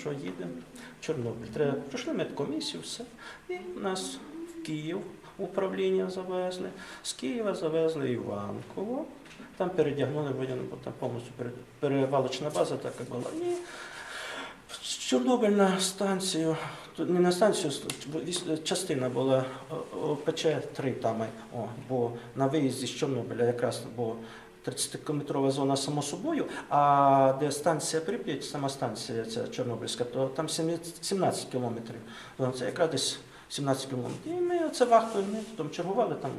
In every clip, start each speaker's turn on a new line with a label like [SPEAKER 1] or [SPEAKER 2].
[SPEAKER 1] що їдемо в Чорнобиль. Треба пройшли медкомісію, все. І нас в Київ управління завезли. З Києва завезли Іванково. Там передягнули воєнну, бо там повністю перевалочна база така була. І в Чорнобиль на станцію, не на станцію, частина була ОПЧ-3 там, о, бо на виїзді з Чорнобиля якраз було 30-кілометрова зона само собою, а де станція Прип'ять, сама станція ця Чорнобильська, то там 17 17 кілометрів. Ну, Це якраз десь 17 кілометрів. І ми це вахтою, ми там чергували, там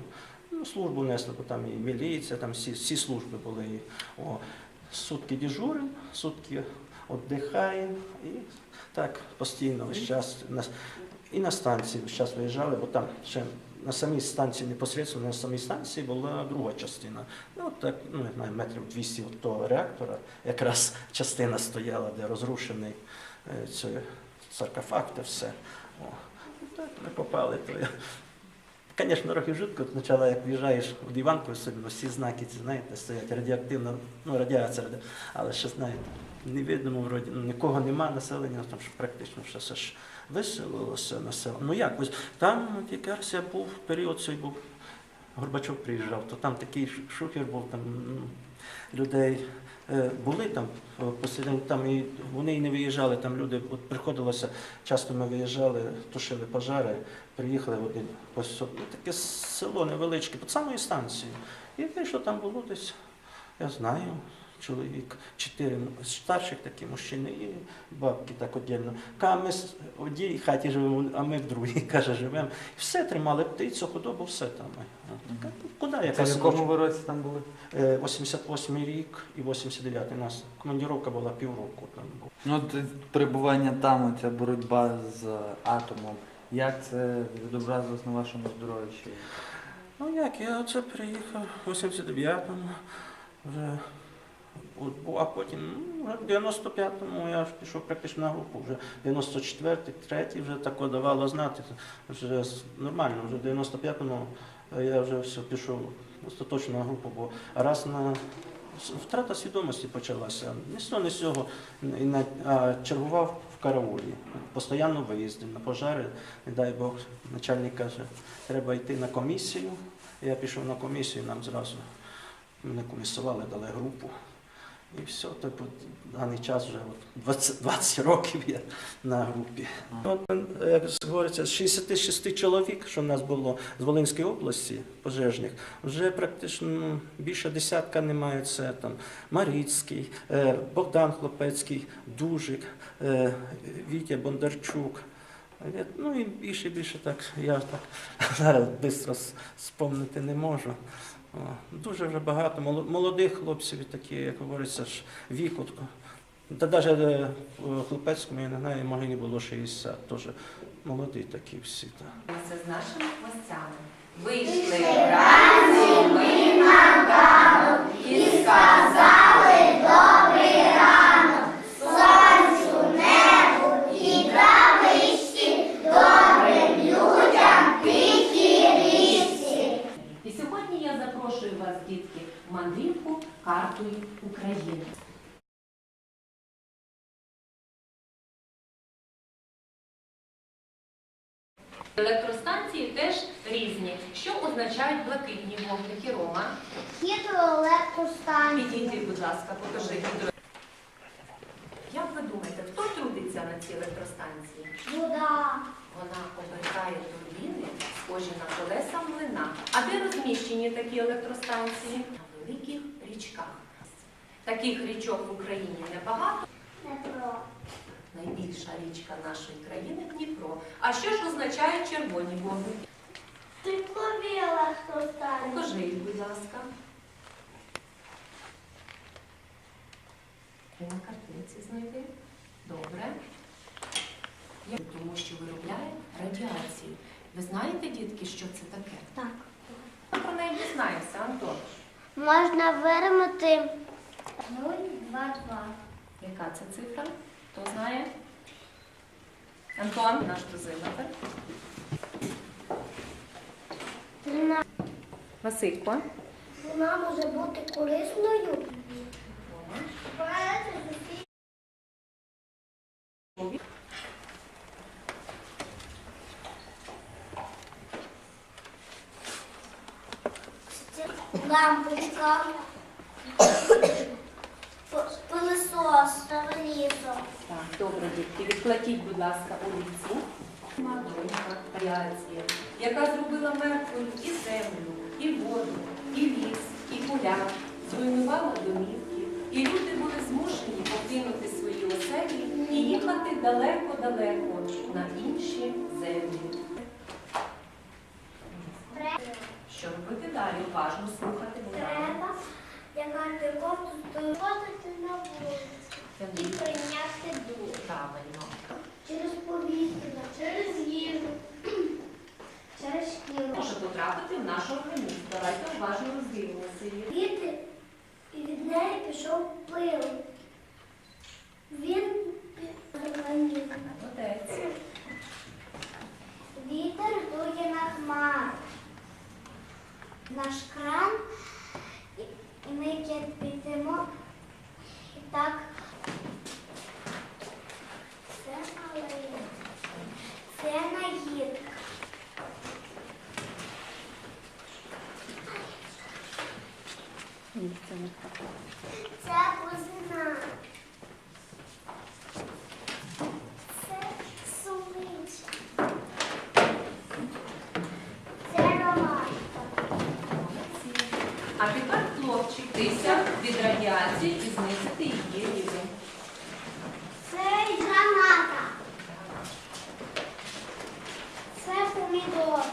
[SPEAKER 1] ну, службу несли, бо там і міліція, там всі, всі служби були. І, о, сутки дежуримо, сутки віддихаємо і так постійно весь час. І на станції весь час виїжджали, бо там ще на самій станції, непосередньо на самій станції була друга частина. Ну, так, ну, не знаю, метрів 200 від того реактора, якраз частина стояла, де розрушений е, цей саркофаг та все. О, ну, так ми попали. То. Звісно, трохи жутко, спочатку, як в'їжджаєш в Іванку, особливо всі знаки, знаєте, стоять радіоактивна, ну, радіація, раді- але ще знаєте, невидимо вроді, ну, нікого нема населення, там що практично все ж виселилося населення. Ну як там якраз я був період цей був. Горбачов приїжджав, то там такий шухер був, там ну, людей е, були там е, посередині, там і вони і не виїжджали, там люди, от приходилося, часто ми виїжджали, тушили пожари, приїхали в один ну, таке село невеличке, під самою станцією. І те, що там було десь, я знаю, чоловік, чотири старших такі мужчини і бабки так віддільно. Ка ми в одній хаті живемо, а ми в другій, каже, живемо. Все тримали, птицю, худобу, все там. От. Куди
[SPEAKER 2] Це в якому ви році там були?
[SPEAKER 1] Е, 88 рік і 89 у нас командировка була півроку там був.
[SPEAKER 2] Ну, от е, перебування там, ця боротьба з атомом. Як це відобразилось на вашому здоров'ї? ще?
[SPEAKER 1] Ну як, я оце приїхав в 89-му, вже, от, а потім ну, вже в 95-му я ж пішов практично на групу, вже 94-й, 3-й вже тако давало знати, вже нормально, вже в 95-му я вже все пішов остаточно на групу, бо раз на втрата свідомості почалася. Ні з того, ні з цього. А чергував в караулі, постійно виїздив на пожари, не дай Бог, начальник каже, треба йти на комісію. Я пішов на комісію, нам зразу мене комісували, дали групу. І все, так от, даний час вже от 20, 20 років я на групі. От, як говориться, з 66 чоловік, що в нас було з Волинської області, пожежних, вже практично ну, більше десятка немає. Це там Маріцький, е, Богдан Хлопецький, Дужик, е, Вітя Бондарчук. Е, Ну і більше, більше так, я так зараз швидко спомнити не можу. Дуже вже багато молодих хлопців, такі, як говориться, ж віку. Та навіть Хлопецькому, я не знаю, може не було 60, теж молоді такі всі.
[SPEAKER 3] Це з нашими гостями. Вийшли разом ми на України. Електростанції теж різні. Що означають блакитні вогники Рома?
[SPEAKER 4] Гідроелектростанція.
[SPEAKER 3] Підійди, будь ласка, покажи гідро. Як ви думаєте, хто трудиться на цій електростанції?
[SPEAKER 4] Вода.
[SPEAKER 3] Вона обертає турбіни, схожі на колеса млина. А де розміщені такі електростанції? На великих річках. Таких річок в Україні небагато.
[SPEAKER 4] Дніпро.
[SPEAKER 3] Найбільша річка нашої країни Дніпро. А що ж означають червоні вогники?
[SPEAKER 4] Теплові електростанції.
[SPEAKER 3] Покажи будь ласка. І на картинці знайди. Добре. Я- Тому що виробляє радіацію. Ви знаєте, дітки, що це таке?
[SPEAKER 4] Так.
[SPEAKER 3] Ми про неї дізнаємося, Антон.
[SPEAKER 4] Можна виримати 0, 2, 2.
[SPEAKER 3] Яка це цифра? Хто знає? Антон, наш дозиметр.
[SPEAKER 4] 13.
[SPEAKER 3] Василько.
[SPEAKER 4] Вона може бути корисною. Лампочка.
[SPEAKER 3] Добре, дітки, відплатіть, будь ласка, олівці. Мадонька, Ріація, яка зробила мертвою і землю, і воду, і ліс, і поля, зруйнувала домівки, і люди були змушені покинути свої оселі і їхати далеко-далеко на інші землі. Що робити далі? Уважно слухати.
[SPEAKER 4] Треба лягати кофту, виходити на вулицю і прийняти дух.
[SPEAKER 3] Правильно.
[SPEAKER 4] Через повітря, через їжу, через шкіру.
[SPEAKER 3] Може потрапити в наш організм. Давайте уважно роздивимося її.
[SPEAKER 4] Звідти і від неї пішов пил. Він пі- організм.
[SPEAKER 3] Молодець.
[SPEAKER 4] Вітер дує на хмар. Наш кран, і і ми кипітимо. І так. Це малина. Це нагірка. Це бузина. Це сумичка. Це ромашка.
[SPEAKER 3] А тепер хлопчик тися від радіації і знизити її рівень.
[SPEAKER 4] Це граната. Це помідор.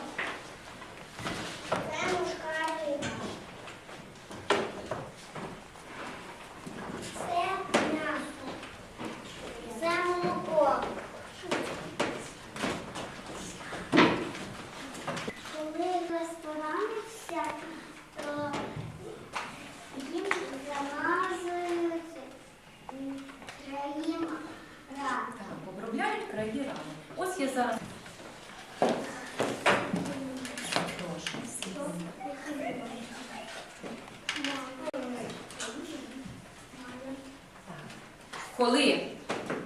[SPEAKER 4] Це мушкарина. Це м'ясо. Це молоко. Коли в ресторанах всякі, то їм замазують м, країм рад.
[SPEAKER 3] Так, обробляють краї рани. Ось я зараз. Прошу. Коли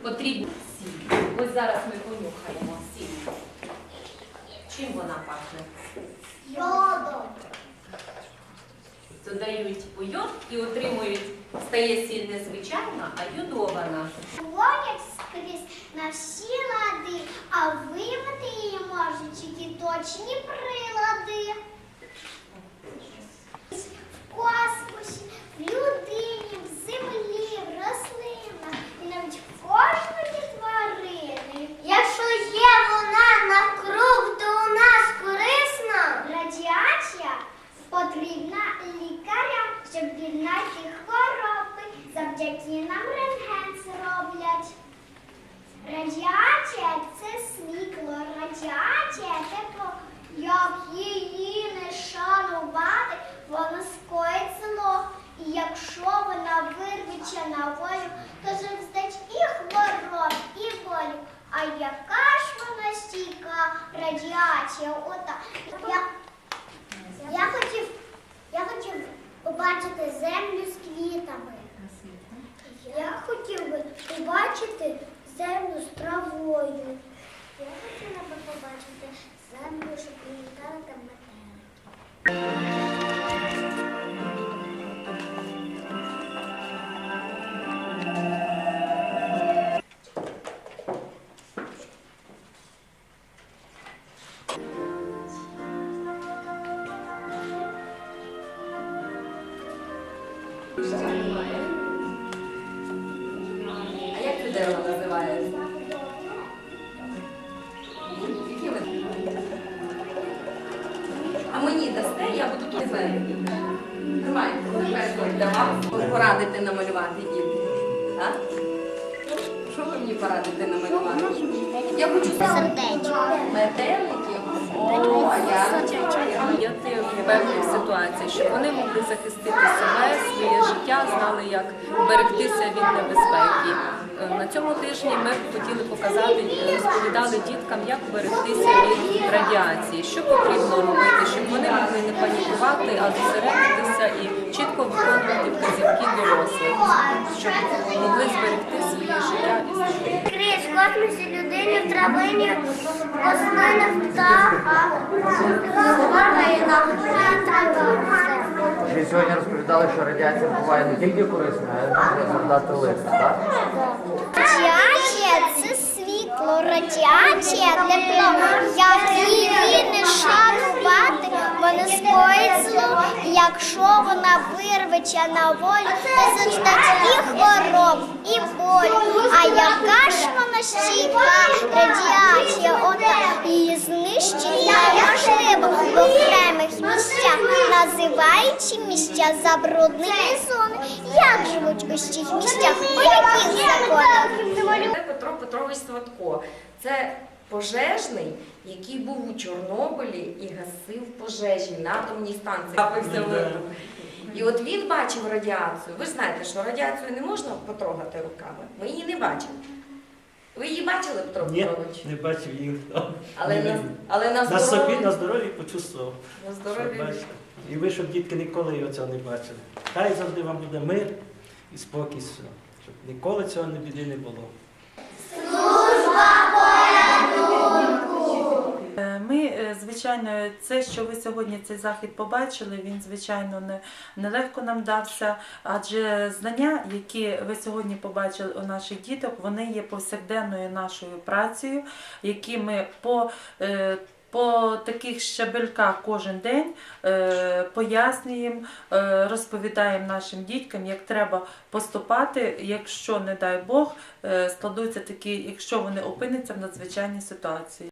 [SPEAKER 3] потрібна сіль. Ось зараз ми понюхаємо сіль. Чим вона пахне?
[SPEAKER 4] Йодом.
[SPEAKER 3] Додають у йод і отримують, стає сіль не звичайна, а йодована.
[SPEAKER 4] Ловлять скрізь на всі лади, а вимити її можуть тільки точні прилади. В космосі, в людині, в землі, в рослинах і навіть в кожної тварини. Якщо є вона навкруг, то у нас корисна радіація потрібна лікарям, щоб віднайти хвороби. Завдяки нам рентген зроблять. Радіація це світло, радіація тепло. Як її не шанувати, воно скоїть зло. І якщо вона вирветься на волю, то завздать і хвороб, і болю. А яка ж вона стійка радіація? Ота. Я, я хотів, я хотів побачити землю з квітами. Я хотів би побачити землю з травою. Я хотіла би побачити землю, щоб прилітали там метелики.
[SPEAKER 3] А як дерево називається? Тут. Тримайте, для вас порадите намалювати діти. Що ви мені порадите намалювати? Я хочу
[SPEAKER 4] Сердечко.
[SPEAKER 3] метеликів. О, я
[SPEAKER 5] діяти в певних ситуаціях, щоб вони могли захистити себе, своє життя, знали, як берегтися від небезпеки. Е, На цьому тижні ми хотіли показати, е, розповідали діткам, як берегтися від радіації, що потрібно робити, щоб вони могли не панікувати, а зосередитися і чітко виконувати вказівки дорослих, щоб могли зберегти своє життя і здоров'я.
[SPEAKER 4] Кришка космосі, людині, в травині, рослинах, птахах,
[SPEAKER 2] сьогодні розповідали, що радіація буває не тільки корисна, а й завдати листа,
[SPEAKER 4] світло, радіація тепло. Як її не шанувати, вона скоїть зло. Якщо вона вирветься на волю, то зачнуть і хвороб, і боль. А яка ж вона стійка радіація? Ота її знищення неможливо в окремих місцях. Називають ці місця забруднені зони. Як живуть у цих місцях? По яких законах?
[SPEAKER 6] Петрович Сватко. Це пожежний, який був у Чорнобилі і гасив пожежі на атомній станції. І от він бачив радіацію. Ви ж знаєте, що радіацію не можна потрогати руками. Ми її не бачили. Ви її бачили, Петро
[SPEAKER 1] Ні, не бачив їх.
[SPEAKER 6] Але
[SPEAKER 1] Не
[SPEAKER 6] на, але на
[SPEAKER 1] На собі, на здоров'ї почувствував.
[SPEAKER 6] На здоров'я.
[SPEAKER 1] І ви, щоб дітки ніколи його цього не бачили. Хай завжди вам буде мир і спокій, щоб ніколи цього не біди не було.
[SPEAKER 7] Е, Ми, е, звичайно, це, що ви сьогодні цей захід побачили, він, звичайно, не, нелегко нам дався, адже знання, які ви сьогодні побачили у наших діток, вони є повсякденною нашою працею, які ми по е, по таких щабельках кожен день е, пояснюємо, е, розповідаємо нашим діткам, як треба поступати, якщо, не дай Бог, е, складуться такі, якщо вони опиняться в надзвичайній ситуації.